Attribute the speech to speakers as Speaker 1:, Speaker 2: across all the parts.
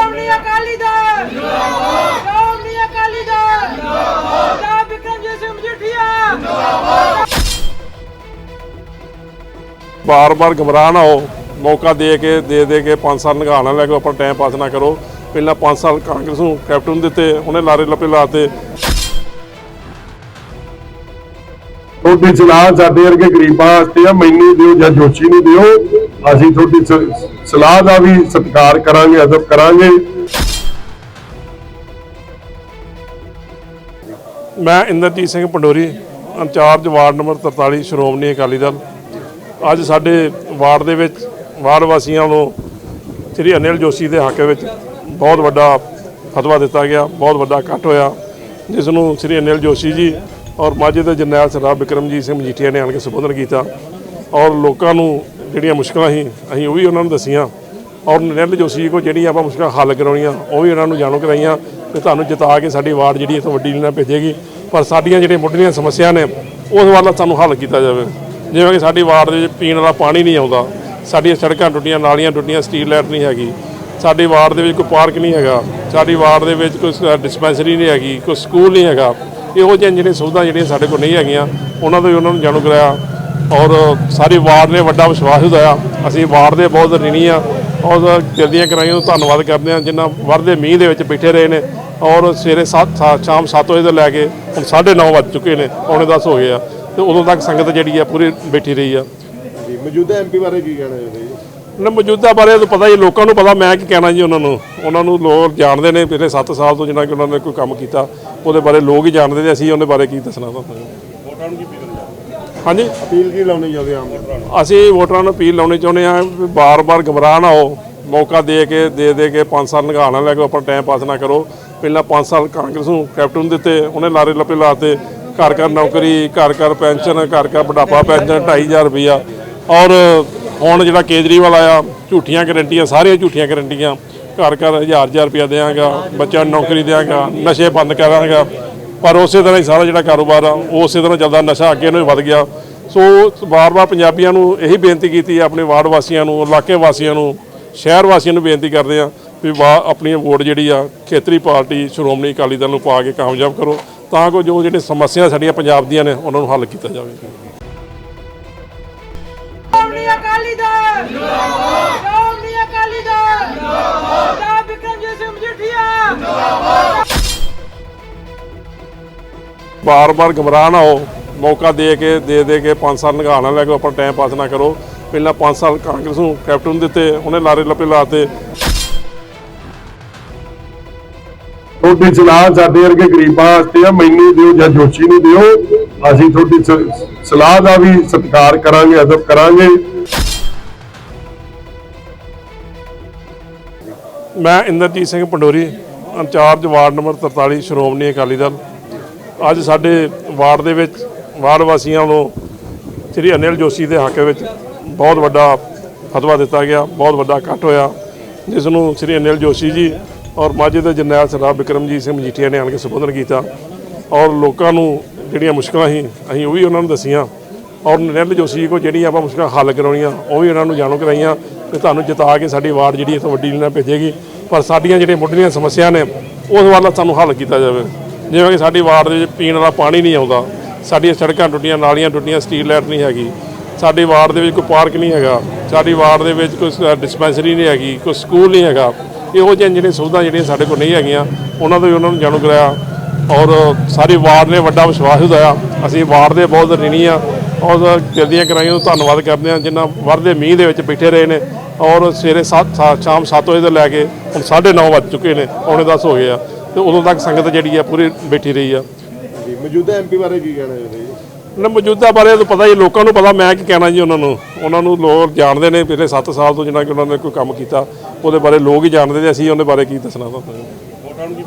Speaker 1: ਸ਼੍ਰੋਮਣੀ ਅਕਾਲੀ ਦਲ। ਜਿੰਦਾਬਾਦ ਸ਼੍ਰੋਮਣੀ ਅਕਾਲੀ ਦਲ। ਜਿੰਦਾਬਾਦ ਦਾ ਬਿਕਰਮਜੀਤ ਸਿੰਘ ਮਜੀਠੀਆ
Speaker 2: ਬਾਰ-ਬਾਰ ਗਮਰਾਹ ਨਾ ਹੋ। ਮੌਕਾ ਦੇ ਕੇ, ਦੇ ਦੇ ਕੇ 5 ਸਾਲ ਨਿਗਾਹਣਾ ਲੈ ਕੇ ਆਪਣਾ ਟਾਈਮ ਪਾਸ ਨਾ ਕਰੋ। ਪਹਿਲਾਂ 5 ਸਾਲ ਕਾਂਗਰਸ ਨੂੰ ਕੈਪਟਨ ਦਿੱਤੇ, ਉਹਨੇ ਲਾਰੇ ਲੱਪੇ ਲਾਤੇ
Speaker 3: ਤੁਹਾਡੀ ਸਲਾਹ ਸਾਡੇ ਵਰਗੇ ਗਰੀਬਾਂ ਵਾਸਤੇ ਆ, ਮੈਨੂੰ ਦਿਓ ਜਾਂ ਜੋਸ਼ੀ ਨੂੰ ਦਿਓ। ਅਸੀਂ ਤੁਹਾਡੀ ਸਲਾਹ ਦਾ ਵੀ ਸਤਿਕਾਰ ਕਰਾਂਗੇ, ਅਦਬ ਕਰਾਂਗੇ।
Speaker 2: ਮੈਂ Inderjit Singh Pandori, in charge ward number 43 Shiromani Akali Dal. ਅੱਜ ਸਾਡੇ ਵਾਰਡ ਦੇ ਵਿੱਚ, ਵਾਰਡ ਵਾਸੀਆਂ ਨੂੰ ਸ੍ਰੀ ਅਨਿਲ ਜੋਸ਼ੀ ਦੇ ਹੱਕ ਵਿੱਚ ਬਹੁਤ ਵੱਡਾ ਫਤਵਾ ਦਿੱਤਾ ਗਿਆ, ਬਹੁਤ ਵੱਡਾ ਇਕੱਠ ਹੋਇਆ, ਜਿਸ ਨੂੰ ਸ੍ਰੀ ਅਨਿਲ ਜੋਸ਼ੀ ਜੀ ਔਰ ਮਾਝੇ ਦੇ ਜਰਨੈਲ ਸਰਦਾਰ ਬਿਕਰਮਜੀਤ ਸਿੰਘ ਮਜੀਠੀਆ ਨੇ ਆਣ ਕੇ ਸੰਬੋਧਨ ਕੀਤਾ। ਔਰ ਲੋਕਾਂ ਨੂੰ ਜਿਹੜੀਆਂ ਮੁਸ਼ਕਲਾਂ ਸੀ, ਅਸੀਂ ਉਹ ਵੀ ਉਹਨਾਂ ਨੂੰ ਦੱਸੀਆਂ। ਔਰ ਨਰਿੰਦਰ ਜੋਸ਼ੀ ਕੋ ਜਿਹੜੀਆਂ ਆਪਾਂ ਮੁਸ਼ਕਲਾਂ ਹੱਲ ਕਰਾਉਣੀਆਂ, ਉਹ ਵੀ ਉਹਨਾਂ ਨੂੰ ਜਾਣੂ ਕਰਾਈਆਂ ਤੇ ਤੁਹਾਨੂੰ ਜਿਤਾ ਕੇ ਸਾਡੀ ਵਾਰਡ ਜਿਹੜੀ ਇਥੋਂ ਵੱਡੀ ਲੀਨਾ ਭੇਜੇਗੀ। ਪਰ ਸਾਡੀਆਂ ਜਿਹੜੀਆਂ ਮੁੱਢਲੀਆਂ ਸਮੱਸਿਆ ਨੇ, ਉਸ ਵੱਲ ਸਾਨੂੰ ਹੱਲ ਕੀਤਾ ਜਾਵੇ। ਜਿਵੇਂ ਕਿ ਸਾਡੀ ਵਾਰਡ ਦੇ ਵਿੱਚ ਪੀਣ ਵਾਲਾ ਪਾਣੀ ਨਹੀਂ ਆਉਂਦਾ, ਸਾਡੀਆਂ ਸੜਕਾਂ ਟੁੱਟੀਆਂ, ਨਾਲੀਆਂ ਟੁੱਟੀਆਂ ਸਟਰੀਟ ਲਾਈਟ ਨਹੀਂ ਹੈਗੀ। ਸਾਡੀ ਵਾਰਡ ਦੇ ਵਿੱਚ ਕੋਈ ਪਾਰਕ ਨਹੀਂ ਹੈਗਾ। ਸਾਡੀ ਵਾਰਡ ਦੇ ਵਿੱਚ ਕੋਈ ਡਿਸਪੈਂਸਰੀ ਨਹੀਂ ਹੈਗੀ, ਕੋਈ ਸਕੂਲ ਨਹੀਂ ਹੈਗਾ। ਇਹੋ ਜਿਹੀਆਂ ਜਿਹੜੀਆਂ ਸੁਵਿਧਾ ਜਿਹੜੀਆਂ ਸਾਡੇ ਕੋਲ ਨਹੀਂ ਹੈਗੀਆਂ, ਉਹਨਾਂ ਤੋਂ ਵੀ ਉਹਨਾਂ ਨੂੰ ਜਾਣੂ ਕਰਾਇਆ ਔਰ ਸਾਰੀ ਵਾਰਡ ਨੇ ਵੱਡਾ ਵਿਸ਼ਵਾਸ ਦਿਵਾਇਆ ਅਸੀਂ ਵਾਰਡ ਦੇ ਬਹੁਤ ਰਿਣੀ ਆ ਔਰ ਜਲਦੀਆਂ ਕਰਾਈਆਂ ਨੂੰ ਧੰਨਵਾਦ ਕਰਦੇ ਹਾਂ ਜਿਨ੍ਹਾਂ ਵਰਦੇ ਮੀਂਹ ਦੇ ਵਿੱਚ ਬੈਠੇ ਰਹੇ ਨੇ ਔਰ ਸਵੇਰੇ 7 ਸ਼ਾਮ 7 ਵਜੇ ਤੋਂ ਲੈ ਕੇ ਹੁਣ 9:30 ਵੱਜ ਚੁੱਕੇ ਨੇ, ਪੌਣੇ 10 ਹੋ ਗਏ ਆ। ਤੇ ਉਦੋਂ ਤੱਕ ਸੰਗਤ ਜਿਹੜੀ ਆ ਪੂਰੀ ਬੈਠੀ ਰਹੀ ਆ।
Speaker 3: ਜੀ, ਮੌਜੂਦਾ ਐਮਪੀ ਬਾਰੇ ਕੀ ਕਹਿਣਾ ਚਾਹੁੰਦੇ
Speaker 2: ਨਾ ਮੌਜੂਦਾ ਬਾਰੇ ਤਾਂ ਪਤਾ ਹੀ ਲੋਕਾਂ ਨੂੰ ਪਤਾ ਮੈਂ ਕੀ ਕਹਿਣਾ ਜੀ ਉਹਨਾਂ ਨੂੰ। ਉਹਨਾਂ ਨੂੰ ਲੋਕ ਜਾਣਦੇ ਨੇ ਪਿਛਲੇ 7 ਸਾਲ ਤੋਂ ਜਿੰਨਾ ਕਿ ਉਹਨਾਂ ਨੇ ਕੋਈ ਕੰਮ ਕੀਤਾ ਉਹਦੇ ਬਾਰੇ ਲੋਕ ਹੀ ਜਾਣਦੇ ਨੇ ਅਸੀਂ ਉਹਦੇ ਬਾਰੇ ਕੀ ਦੱਸਣਾ ਤੁਹਾਨੂੰ ਵੋਟਰਾਂ ਨੂੰ ਕੀ ਹਾਂਜੀ?
Speaker 3: ਅਪੀਲ ਕੀ ਲਾਉਣੀ ਚਾਹੁੰਦੇ ਆਮ ਲੋਕਾਂ ਨੂੰ?
Speaker 2: ਅਸੀਂ ਵੋਟਰਾਂ ਨੂੰ ਅਪੀਲ ਲਾਉਣੀ ਚਾਹੁੰਦੇ ਵੀ ਬਾਰ-ਬਾਰ ਗਮਰਾਹ ਨਾ ਹੋ। ਮੌਕਾ ਦੇ ਕੇ ਦੇ ਦੇ ਕੇ 5 ਸਾਲ ਨਿਗਾਹਣਾ ਲੈ ਕੇ ਆਪਣਾ ਟਾਈਮ ਪਾਸ ਨਾ ਕਰੋ। ਪਹਿਲਾਂ 5 ਸਾਲ ਕਾਂਗਰਸ ਨੂੰ ਕੈਪਟਨ ਦਿੱਤੇ ਉਹਨੇ ਲਾਰੇ ਲੱਪੇ ਲਾਤੇ। ਘਰ ਘਰ ਨੌਕਰੀ ਘਰ ਘਰ ਪੈਨਸ਼ਨ ਘਰ ਘਰ ਬੁਢਾਪਾ ਪੈਨਸ਼ਨ 2500 ਰੁਪਈਆ। ਔਰ ਹੁਣ ਜਿਹੜਾ ਕੇਜਰੀਵਾਲ ਆਇਆ, ਝੂਠੀਆਂ ਗਰੰਟੀਆਂ, ਸਾਰੀਆਂ ਝੂਠੀਆਂ ਗਰੰਟੀਆਂ, ਘਰ ਘਰ ਹਜ਼ਾਰ ਹਜ਼ਾਰ ਰੁਪਇਆ ਦਿਆਂਗਾ, ਬੱਚਿਆਂ ਨੂੰ ਨੌਕਰੀ ਦਿਆਂਗਾ, ਨਸ਼ੇ ਬੰਦ ਕਰਾਂਗਾ, ਪਰ ਉਸੇ ਤਰ੍ਹਾਂ ਹੀ ਸਾਰਾ ਜਿਹੜਾ ਕਾਰੋਬਾਰ ਆ, ਉਹ ਉਸੇ ਤਰ੍ਹਾਂ ਚੱਲਦਾ, ਨਸ਼ਾ ਅੱਗੇ ਨੂੰ ਹੀ ਵੱਧ ਗਿਆ। ਸੋ ਵਾਰ-ਵਾਰ ਪੰਜਾਬੀਆਂ ਨੂੰ ਇਹੀ ਬੇਨਤੀ ਕੀਤੀ ਹੈ, ਆਪਣੇ ਵਾਰਡ ਵਾਸੀਆਂ ਨੂੰ, ਇਲਾਕੇ ਵਾਸੀਆਂ ਨੂੰ, ਸ਼ਹਿਰ ਵਾਸੀਆਂ ਨੂੰ ਬੇਨਤੀ ਕਰਦੇ ਆ ਵੀ ਵਾ, ਆਪਣੀ ਵੋਟ ਜਿਹੜੀ ਆ, ਖੇਤਰੀ ਪਾਰਟੀ ਸ਼੍ਰੋਮਣੀ ਅਕਾਲੀ ਦਲ ਨੂੰ ਪਾ ਕੇ ਕਾਮਯਾਬ ਕਰੋ, ਤਾਂ ਕਿ ਜੋ ਜਿਹੜੀਆਂ ਸਮੱਸਿਆ ਸਾਡੀਆਂ ਪੰਜਾਬ ਦੀਆਂ ਨੇ, ਉਹਨਾਂ ਨੂੰ ਹੱਲ ਕੀਤਾ ਜਾਵੇ।
Speaker 1: ਅਕਾਲੀ ਦਲ ਜਿੰਦਾਬਾਦ ਸ਼੍ਰੋਮਣੀ ਅਕਾਲੀ ਦਲ ਜਿੰਦਾਬਾਦ ਦਾ ਬਿਕਰਮਜੀਤ ਸਿੰਘ ਮਜੀਠੀਆ
Speaker 2: ਬਾਰ-ਬਾਰ ਗਮਰਾਹ ਨਾ ਹੋ, ਮੌਕਾ ਦੇ ਕੇ, ਦੇ ਦੇ ਕੇ 5 ਸਾਲ ਨਿਗਾਹਣਾ ਲੈ ਕੇ ਆਪਣਾ ਟਾਈਮ ਪਾਸ ਨਾ ਕਰੋ। ਪਹਿਲਾਂ 5 ਸਾਲ ਕਾਂਗਰਸ ਨੂੰ ਕੈਪਟਨ ਦਿੱਤੇ, ਉਹਨੇ ਲਾਰੇ ਲੱਪੇ ਲਾਤੇ।
Speaker 3: ਤੁਹਾਡੀ ਸਲਾਹ ਸਾਡੇ ਵਰਗੇ ਗਰੀਬਾਂ ਵਾਸਤੇ ਆ, ਮੈਨੂੰ ਦਿਓ ਜਾਂ ਜੋਸ਼ੀ ਨੂੰ ਦਿਓ। ਅਸੀਂ ਤੁਹਾਡੀ ਸਲਾਹ ਦਾ ਵੀ ਸਤਿਕਾਰ ਕਰਾਂਗੇ, ਅਦਬ ਕਰਾਂਗੇ।
Speaker 2: ਮੈਂ Inderjit Singh Pandori, in charge ward number 43 Shiromani Akali Dal. ਅੱਜ ਸਾਡੇ ਵਾਰਡ ਦੇ ਵਿੱਚ ਵਾਰਡ ਵਾਸੀਆਂ ਵੱਲੋਂ ਸ੍ਰੀ ਅਨਿਲ ਜੋਸ਼ੀ ਦੇ ਹੱਕ ਵਿੱਚ ਬਹੁਤ ਵੱਡਾ ਫਤਵਾ ਦਿੱਤਾ ਗਿਆ, ਬਹੁਤ ਵੱਡਾ ਇਕੱਠ ਹੋਇਆ, ਜਿਸ ਨੂੰ ਸ੍ਰੀ ਅਨਿਲ ਜੋਸ਼ੀ ਜੀ ਔਰ ਮਾਝੇ ਦੇ ਜਰਨੈਲ ਸਰਦਾਰ ਬਿਕਰਮਜੀਤ ਸਿੰਘ ਮਜੀਠੀਆ ਨੇ ਆਣ ਕੇ ਸੰਬੋਧਨ ਕੀਤਾ ਔਰ ਲੋਕਾਂ ਨੂੰ ਜਿਹੜੀਆਂ ਮੁਸ਼ਕਲਾਂ ਸੀ, ਅਸੀਂ ਉਹ ਵੀ ਉਹਨਾਂ ਨੂੰ ਦੱਸੀਆਂ ਔਰ ਨਰਿੰਦਰ ਜੋਸ਼ੀ ਕੋ ਜਿਹੜੀਆਂ ਆਪਾਂ ਮੁਸ਼ਕਲਾਂ ਹੱਲ ਕਰਾਉਣੀਆਂ, ਉਹ ਵੀ ਉਹਨਾਂ ਨੂੰ ਜਾਣੂ ਕਰਾਈਆਂ ਤੇ ਤੁਹਾਨੂੰ ਜਿਤਾ ਕੇ ਸਾਡੀ ਵਾਰਡ ਜਿਹੜੀ ਇਥੋਂ ਵੱਡੀ ਲੀਨਾ ਭੇਜੇਗੀ। ਪਰ ਸਾਡੀਆਂ ਜਿਹੜੀਆਂ ਮੁੱਢਲੀਆਂ ਸਮੱਸਿਆ ਨੇ, ਉਸ ਵੱਲ ਸਾਨੂੰ ਹੱਲ ਕੀਤਾ ਜਾਵੇ। ਜਿਵੇਂ ਕਿ ਸਾਡੀ ਵਾਰਡ ਦੇ ਵਿੱਚ ਪੀਣ ਵਾਲਾ ਪਾਣੀ ਨਹੀਂ ਆਉਂਦਾ, ਸਾਡੀਆਂ ਸੜਕਾਂ ਟੁੱਟੀਆਂ, ਨਾਲੀਆਂ ਟੁੱਟੀਆਂ, ਸਟਰੀਟ ਲਾਈਟ ਨਹੀਂ ਹੈਗੀ। ਸਾਡੀ ਵਾਰਡ ਦੇ ਵਿੱਚ ਕੋਈ ਪਾਰਕ ਨਹੀਂ ਹੈਗਾ। ਸਾਡੀ ਵਾਰਡ ਦੇ ਵਿੱਚ ਕੋਈ ਡਿਸਪੈਂਸਰੀ ਨਹੀਂ ਹੈਗੀ, ਕੋਈ ਸਕੂਲ ਨਹੀਂ ਹੈਗਾ। ਇਹੋ ਜਿਹੀਆਂ ਜਿਹੜੀਆਂ ਸੁਵਿਧਾ ਜਿਹੜੀਆਂ ਸਾਡੇ ਕੋਲ ਨਹੀਂ ਹੈਗੀਆਂ, ਉਹਨਾਂ ਤੋਂ ਵੀ ਉਹਨਾਂ ਨੂੰ ਜਾਣੂ ਕਰਾਇਆ ਔਰ ਸਾਰੀ ਵਾਰਡ ਨੇ ਵੱਡਾ ਵਿਸ਼ਵਾਸ ਦਿਵਾਇਆ। ਅਸੀਂ ਵਾਰਡ ਦੇ ਬਹੁਤ ਰਿਣੀ ਆ। ਔਰ ਜਲਦੀਆਂ ਕਰਾਈਆਂ ਨੂੰ ਧੰਨਵਾਦ ਕਰਦੇ ਹਾਂ ਜਿਨ੍ਹਾਂ ਵਰਦੇ ਮੀਂਹ ਦੇ ਵਿੱਚ ਬੈਠੇ ਰਹੇ ਨੇ। ਔਰ ਸਵੇਰੇ 7 ਸ਼ਾਮ 7 ਵਜੇ ਤੋਂ ਲੈ ਕੇ ਹੁਣ 9:30 ਵੱਜ ਚੁੱਕੇ ਨੇ ਪੌਣੇ 10 ਹੋ ਗਏ ਆ। ਤੇ ਉਦੋਂ ਤੱਕ ਸੰਗਤ ਜਿਹੜੀ ਆ ਪੂਰੀ ਬੈਠੀ ਰਹੀ ਆ।
Speaker 3: ਮੌਜੂਦਾ ਐਮਪੀ ਬਾਰੇ ਕੀ ਕਹਿਣਾ ਚਾਹੁੰਦੇ ਜੀ?
Speaker 2: ਨਾ ਮੌਜੂਦਾ ਬਾਰੇ ਤਾਂ ਪਤਾ ਹੀ ਲੋਕਾਂ ਨੂੰ ਪਤਾ ਮੈਂ ਕੀ ਕਹਿਣਾ ਜੀ ਉਹਨਾਂ ਨੂੰ। ਉਹਨਾਂ ਨੂੰ ਲੋਕ ਜਾਣਦੇ ਨੇ ਪਿਛਲੇ 7 ਸਾਲ ਤੋਂ ਜਿੰਨਾ ਕਿ ਉਹਨਾਂ ਨੇ ਕੋਈ ਕੰਮ ਕੀਤਾ ਉਹਦੇ ਬਾਰੇ ਲੋਕ ਹੀ ਜਾਣਦੇ ਨੇ ਅਸੀਂ ਉਹਦੇ ਬਾਰੇ ਕੀ ਦੱਸਣਾ ਤੁਹਾਨੂੰ? ਵੋਟਰਾਂ ਨੂੰ ਕੀ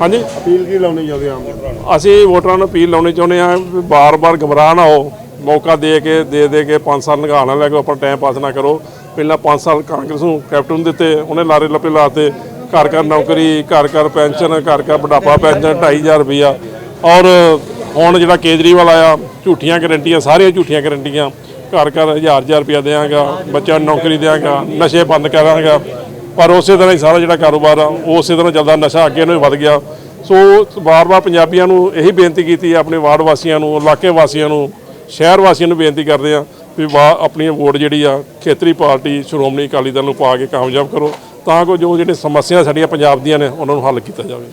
Speaker 2: ਹਾਂਜੀ।
Speaker 3: ਅਪੀਲ ਕੀ ਲਾਉਣੀ ਚਾਹੁੰਦੇ ਆਮ ਨੂੰ?
Speaker 2: ਅਸੀਂ ਵੋਟਰਾਂ ਨੂੰ ਅਪੀਲ ਲਾਉਣੀ ਚਾਹੁੰਦੇ ਵੀ ਬਾਰ-ਬਾਰ ਗਮਰਾਹ ਨਾ ਹੋ। ਮੌਕਾ ਦੇ ਕੇ ਦੇ ਦੇ ਕੇ 5 ਸਾਲ ਨਿਗਾਹਣਾ ਲੈ ਕੇ ਆਪਣਾ ਟਾਈਮ ਪਾਸ ਨਾ ਕਰੋ। ਪਹਿਲਾਂ 5 ਸਾਲ ਕਾਂਗਰਸ ਨੂੰ ਕੈਪਟਨ ਦਿੱਤੇ ਉਹਨੇ ਲਾਰੇ ਲੱਪੇ ਲਾਤੇ। ਘਰ ਘਰ ਨੌਕਰੀ ਘਰ ਘਰ ਪੈਨਸ਼ਨ ਘਰ ਘਰ ਬੁਢਾਪਾ ਪੈਨਸ਼ਨ 2500 ਰੁਪਈਆ। ਔਰ ਹੁਣ ਜਿਹੜਾ ਕੇਜਰੀਵਾਲ ਆਇਆ ਝੂਠੀਆਂ ਗਰੰਟੀਆਂ ਸਾਰੀਆਂ ਝੂਠੀਆਂ ਗਰੰਟੀਆਂ ਘਰ ਘਰ ਹਜ਼ਾਰ ਹਜ਼ਾਰ ਰੁਪਇਆ ਦਿਆਂਗਾ ਬੱਚਿਆਂ ਨੂੰ ਨੌਕਰੀ ਦਿਆਂਗਾ ਨਸ਼ੇ ਬੰਦ ਕਰਾਂਗਾ। ਪਰ ਉਸੇ ਤਰ੍ਹਾਂ ਹੀ ਸਾਰਾ ਜਿਹੜਾ ਕਾਰੋਬਾਰ ਆ, ਉਹ ਉਸੇ ਤਰ੍ਹਾਂ ਚੱਲਦਾ, ਨਸ਼ਾ ਅੱਗੇ ਨੂੰ ਹੀ ਵੱਧ ਗਿਆ। ਸੋ ਵਾਰ-ਵਾਰ ਪੰਜਾਬੀਆਂ ਨੂੰ ਇਹੀ ਬੇਨਤੀ ਕੀਤੀ ਹੈ, ਆਪਣੇ ਵਾਰਡ ਵਾਸੀਆਂ ਨੂੰ, ਇਲਾਕੇ ਵਾਸੀਆਂ ਨੂੰ, ਸ਼ਹਿਰ ਵਾਸੀਆਂ ਨੂੰ ਬੇਨਤੀ ਕਰਦੇ ਆ ਵੀ ਵਾ, ਆਪਣੀ ਵੋਟ ਜਿਹੜੀ ਆ, ਖੇਤਰੀ ਪਾਰਟੀ ਸ਼੍ਰੋਮਣੀ ਅਕਾਲੀ ਦਲ ਨੂੰ ਪਾ ਕੇ ਕਾਮਯਾਬ ਕਰੋ, ਤਾਂ ਕਿ ਜੋ ਜਿਹੜੇ ਸਮੱਸਿਆ ਸਾਡੀਆਂ ਪੰਜਾਬ ਦੀਆਂ ਨੇ, ਉਹਨਾਂ ਨੂੰ ਹੱਲ ਕੀਤਾ ਜਾਵੇ।